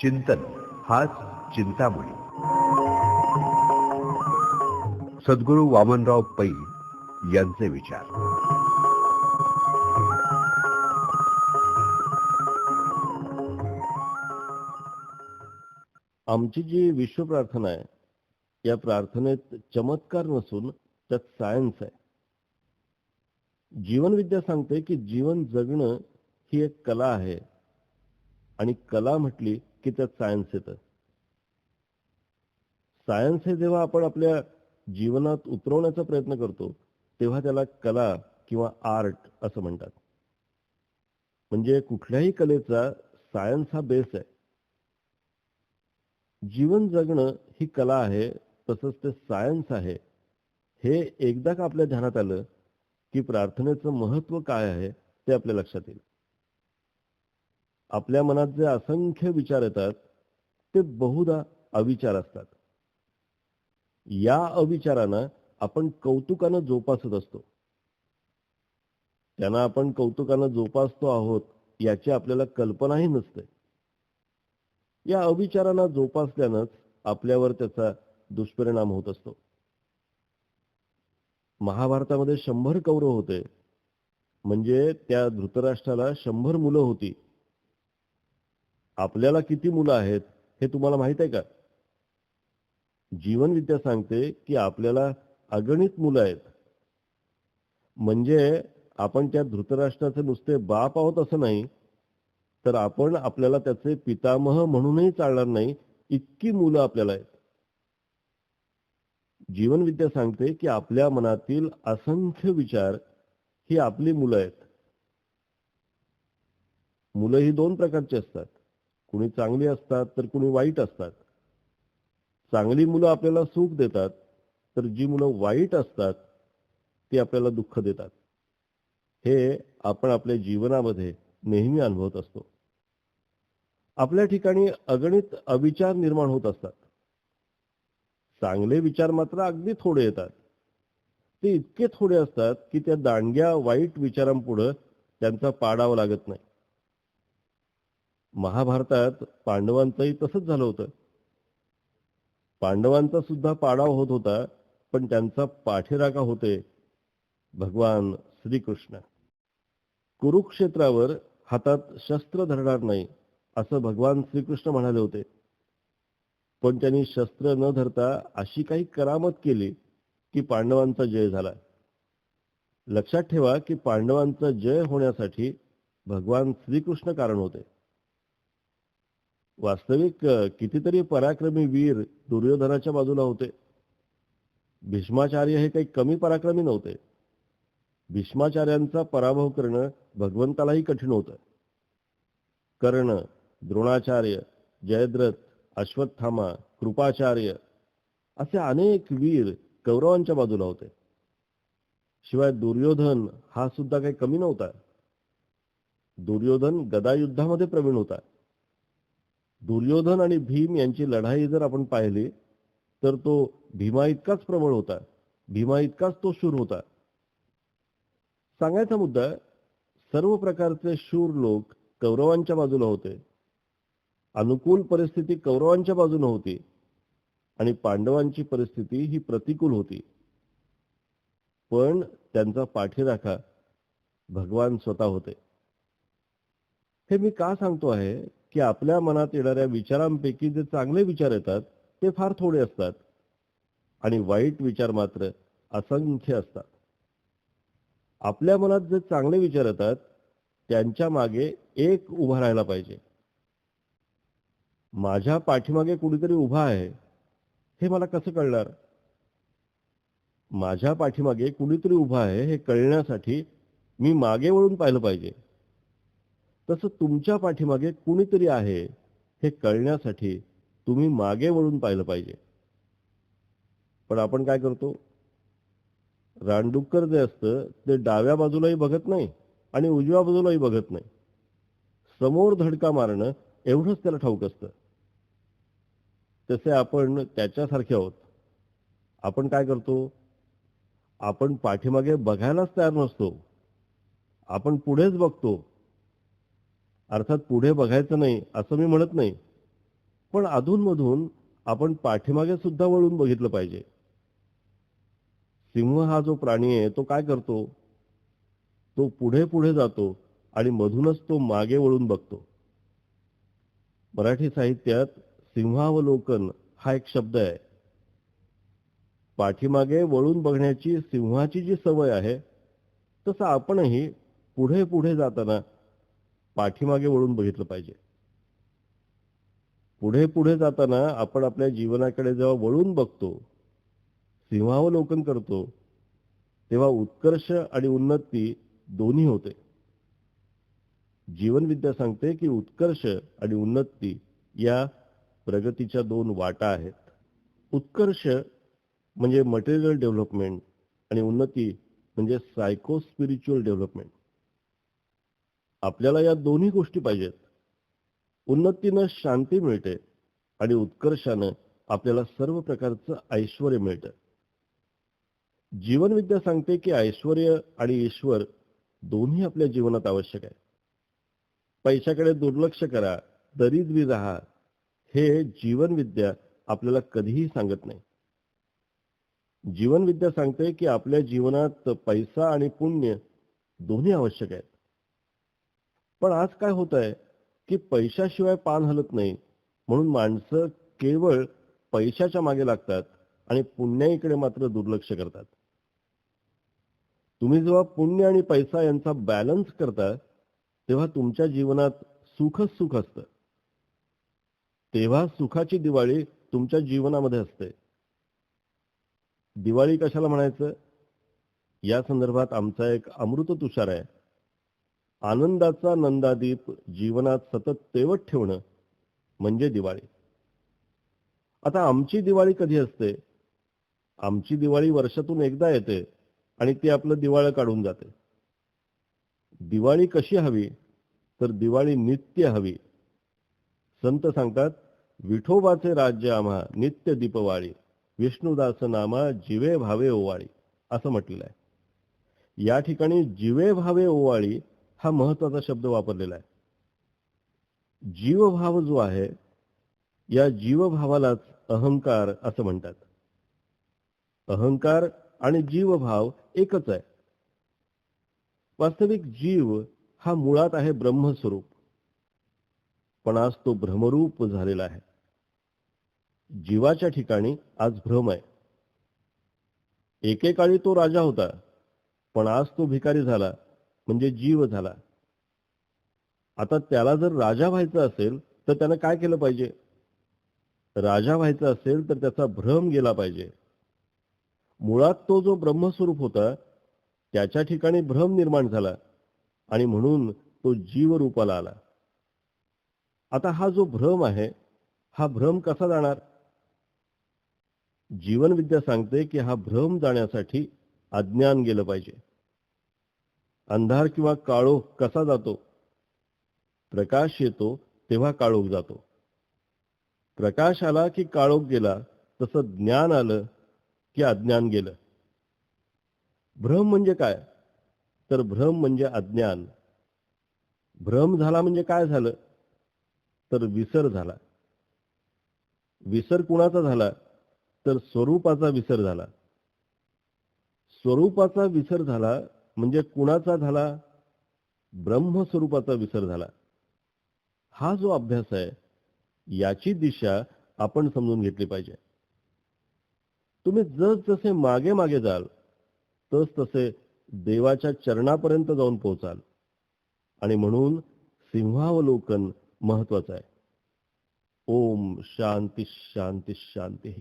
चिंतन हाच चिंतामणी. सद्गुरू वामनराव पै यांचे विचार. आमची जी विश्व प्रार्थना आहे या प्रार्थनेत चमत्कार नसून त्यात सायन्स आहे. जीवनविद्या सांगते की जीवन जगणं ही एक कला आहे. आणि कला म्हटली की त्यात सायन्स येतं. सायन्स हे जेव्हा आपण आपल्या जीवनात उतरवण्याचा प्रयत्न करतो तेव्हा त्याला कला किंवा आर्ट असं म्हणतात. म्हणजे कुठल्याही कलेचा सायन्स हा बेस आहे. जीवन जगणं ही कला आहे तसंच ते सायन्स आहे. हे एकदा का आपल्या ध्यानात आलं की प्रार्थनेचं महत्त्व काय आहे ते आपल्या लक्षात येईल. आपल्या मनात जे असंख्य विचार येतात ते बहुधा अविचार असतात. या अविचारांना आपण कौतुकानं जोपासत असतो. त्यांना आपण कौतुकानं जोपासतो आहोत याची आपल्याला कल्पनाही नसते. या अविचारांना जोपासल्यानंच आपल्यावर त्याचा दुष्परिणाम होत असतो. महाभारतामध्ये शंभर कौरव होते. म्हणजे त्या धृतराष्ट्राला शंभर मुलं होती. आपल्याला किती मुलं आहेत हे तुम्हाला माहीत आहे का? जीवनविद्या सांगते की आपल्याला अगणित मुलं आहेत. म्हणजे आपण त्या धृतराष्ट्राचे नुसते बाप आहोत असं नाही तर आपण आपल्याला त्याचे पितामह म्हणूनही चालणार नाही. इतकी मुलं आपल्याला आहेत. जीवनविद्या सांगते की आपल्या मनातील असंख्य विचार ही आपली मुलं आहेत. मुलं ही दोन प्रकारची असतात. कुणी चांगली असतात तर कुणी वाईट असतात. चांगली मुलं आपल्याला सुख देतात तर जी मुलं वाईट असतात ती आपल्याला दुःख देतात. हे आपण आपल्या जीवनामध्ये नेहमी अनुभवत असतो. आपल्या ठिकाणी अगणित अविचार निर्माण होत असतात. चांगले विचार मात्र अगदी थोडे येतात. ते इतके थोडे असतात की त्या दांडग्या वाईट विचारांपुढं त्यांचा पाडावा लागत नाही. महाभारतात पांडवांचंही तसंच झालं होतं. पांडवांचा सुद्धा पाडाव होत होता पण त्यांचा पाठीराका होते भगवान श्रीकृष्ण. कुरुक्षेत्रावर हातात शस्त्र धरणार नाही असं भगवान श्रीकृष्ण म्हणाले होते. पण त्यांनी शस्त्र न धरता अशी काही करामत केली की पांडवांचा जय झाला. लक्षात ठेवा की पांडवांचा जय होण्यासाठी भगवान श्रीकृष्ण कारण होते. वास्तविक कितीतरी पराक्रमी वीर दुर्योधनाच्या बाजूला होते. भीष्माचार्य हे काही कमी पराक्रमी नव्हते. भीष्माचार्यांचा पराभव करणं भगवंतालाही कठीण होतं. कर्ण द्रोणाचार्य जयद्रथ अश्वत्थामा कृपाचार्य असे अनेक वीर कौरवांच्या बाजूला होते. शिवाय दुर्योधन हा सुद्धा काही कमी नव्हता. दुर्योधन गदायुद्धामध्ये प्रवीण होता. दुर्योधन आणि भीम यांची लढाई जर आपण पाहिली तर तो भीमा इतकाच प्रबळ होता. भीमा इतकाच तो शूर होता. सांगायचा मुद्दा सर्व प्रकारचे शूर लोक कौरवांच्या बाजूला होते. अनुकूल परिस्थिती कौरवांच्या बाजूने होती आणि पांडवांची परिस्थिती ही प्रतिकूल होती. पण त्यांचा पाठीराखा भगवान स्वतः होते. हे मी का सांगतो आहे की आपल्या मनात येणाऱ्या विचारांपैकी जे चांगले विचार येतात ते फार थोडे असतात. आणि वाईट विचार मात्र असंख्य असतात. आपल्या मनात जे चांगले विचार येतात त्यांच्या मागे एक उभा राहायला पाहिजे. माझ्या पाठीमागे कुणीतरी उभा आहे हे मला कसं कळणार? माझ्या पाठीमागे कुणीतरी उभा आहे हे कळण्यासाठी मी मागे वळून पाहिलं पाहिजे. तसं तुमच्या पाठीमागे कुणीतरी आहे हे कळण्यासाठी तुम्ही मागे वळून पाहिलं पाहिजे. पण आपण काय करतो? रानडुक्कर जे असतं ते डाव्या बाजूलाही बघत नाही आणि उजव्या बाजूलाही बघत नाही. समोर धडका मारणं एवढंच त्याला ठाऊक असतं. तसे आपण त्याच्यासारखे आहोत. आपण काय करतो? आपण पाठीमागे बघायलाच तयार नसतो. आपण पुढेच बघतो. अर्थात पुढे बघायचं नाही असं मी म्हणत नाही. पण अधूनमधून आपण पाठीमागे सुद्धा वळून बघितलं पाहिजे. सिंह हा जो प्राणी आहे तो काय करतो? तो पुढे पुढे जातो आणि मधूनच तो मागे वळून बघतो. मराठी साहित्यात सिंहावलोकन हा एक शब्द आहे. पाठीमागे वळून बघण्याची सिंहाची जी सवय आहे तसं आपणही पुढे पुढे जाताना पाठीमागे वळून बघितलं पाहिजे. पुढे पुढे जाताना आपण आपल्या जीवनाकडे जेव्हा वळून बघतो सिंहावलोकन करतो तेव्हा उत्कर्ष आणि उन्नती दोन्ही होते. जीवनविद्या सांगते की उत्कर्ष आणि उन्नती या प्रगतीच्या दोन वाटा आहेत. उत्कर्ष म्हणजे मटेरियल डेव्हलपमेंट आणि उन्नती म्हणजे सायको स्पिरिच्युअल डेव्हलपमेंट आपल्याला या दोन्ही गोष्टी पाहिजेत. उन्नतीनं शांती मिळते आणि उत्कर्षानं आपल्याला सर्व प्रकारचं ऐश्वर मिळतं. जीवनविद्या सांगते की ऐश्वर आणि ईश्वर दोन्ही आपल्या जीवनात आवश्यक आहे. पैशाकडे दुर्लक्ष करा दरिद्री राहा हे जीवनविद्या आपल्याला कधीही सांगत नाही. जीवनविद्या सांगते की आपल्या जीवनात पैसा आणि पुण्य दोन्ही आवश्यक आहेत. पण आज काय होत आहे की पैशाशिवाय पान हलत नाही म्हणून माणसं केवळ पैशाच्या मागे लागतात आणि पुण्याईकडे मात्र दुर्लक्ष करतात. तुम्ही जेव्हा पुण्य आणि पैसा यांचा बॅलन्स करता तेव्हा तुमच्या जीवनात सुखच सुख असतं. तेव्हा सुखाची दिवाळी तुमच्या जीवनामध्ये असते. दिवाळी कशाला म्हणायचं? या संदर्भात आमचा एक अमृत तुषार आहे. आनंदाचा नंदादीप जीवनात सतत तेवत ठेवणं म्हणजे दिवाळी. आता आमची दिवाळी कधी असते? आमची दिवाळी वर्षातून एकदा येते आणि ती आपलं दिवाळं काढून जाते. दिवाळी कशी हवी? तर दिवाळी नित्य हवी. संत सांगतात विठोबाचे राज्य आम्हा नित्य दीपवाळी विष्णुदास नामा जिवे भावे ओवाळी असं म्हटलेलं आहे या ठिकाणी जिवे भावे ओवाळी हा महत्त्वाचा शब्द वापरलेला आहे. जीवभाव जो आहे या जीवभावालाच अहंकार असं म्हणतात. अहंकार आणि जीवभाव एकच आहे. वास्तविक जीव हा मुळात आहे ब्रह्मस्वरूप. पण आज तो भ्रमरूप झालेला आहे. जीवाच्या ठिकाणी आज भ्रम आहे. एकेकाळी तो राजा होता पण आज तो भिकारी झाला म्हणजे जीव झाला. आता त्याला जर राजा व्हायचं असेल तर त्यानं काय केलं पाहिजे? राजा व्हायचं असेल तर त्याचा भ्रम गेला पाहिजे. मुळात तो जो ब्रह्मस्वरूप होता त्याच्या ठिकाणी भ्रम निर्माण झाला आणि म्हणून तो जीव रूपाला आला. आता हा जो भ्रम आहे हा भ्रम कसा जाणार? जीवनविद्या सांगते की हा भ्रम जाण्यासाठी अज्ञान गेलं पाहिजे. अंधार किंवा काळोख कसा जातो? प्रकाश येतो तेव्हा काळोख जातो. प्रकाश आला की काळोख गेला तसं ज्ञान आलं की अज्ञान गेलं. भ्रम म्हणजे काय? तर भ्रम म्हणजे अज्ञान. भ्रम झाला म्हणजे काय झालं? तर विसर झाला. विसर कुणाचा झाला? तर स्वरूपाचा विसर झाला. स्वरूपाचा विसर झाला म्हणजे कुणाचा झाला? ब्रह्मस्वरूपाचा विसर झाला. हा जो अभ्यास आहे याची दिशा आपण समजून घेतली पाहिजे. तुम्ही जस जसे मागे मागे जाल तस तसे देवाच्या चरणापर्यंत जाऊन पोहोचाल. आणि म्हणून सिंहावलोकन महत्वाचं आहे. ओम शांती शांती शांती.